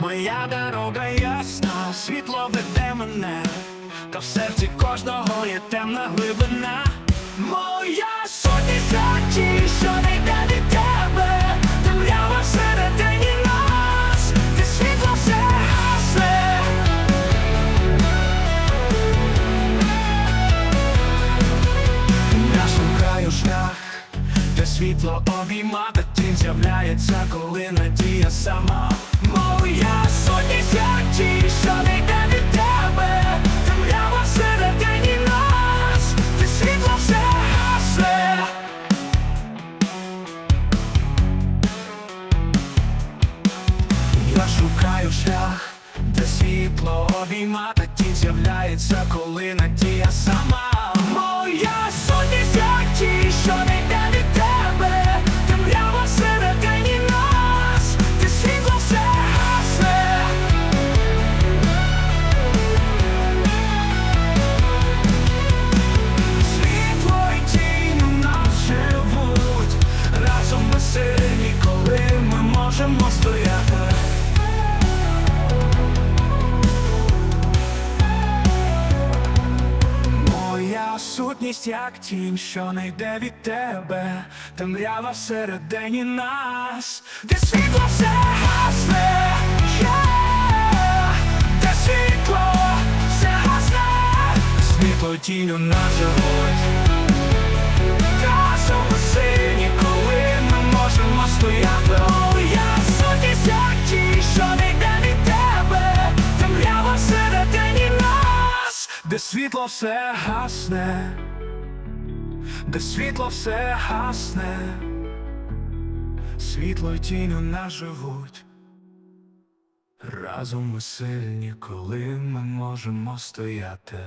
Моя дорога ясна, світло веде мене, та в серці кожного є темна глибина. Моя сутність ті, що не йде від тебе, темрява всередині нас, ти світло все гасне. Я шукаю шлях, де світло обійма, де тінь з'являється, коли надія сама. Шукаю шлях, де світло обійма, та тінь з'являється, коли надія сама. Моя сутність як ті, що не йде від тебе, темрява всередині нас, світло все гасне. Світло й тінь у нас живуть, разом ми сильні, коли ми можемо стояти. Сутність як тінь, що не йде від тебе, темрява всередині нас, де світло все гасне, yeah! де світло все гасне, світло тінь у нас живуть. Де світло все гасне, де світло все гасне, світло й тінь у нас живуть. Разом ми сильні, коли ми можемо стояти.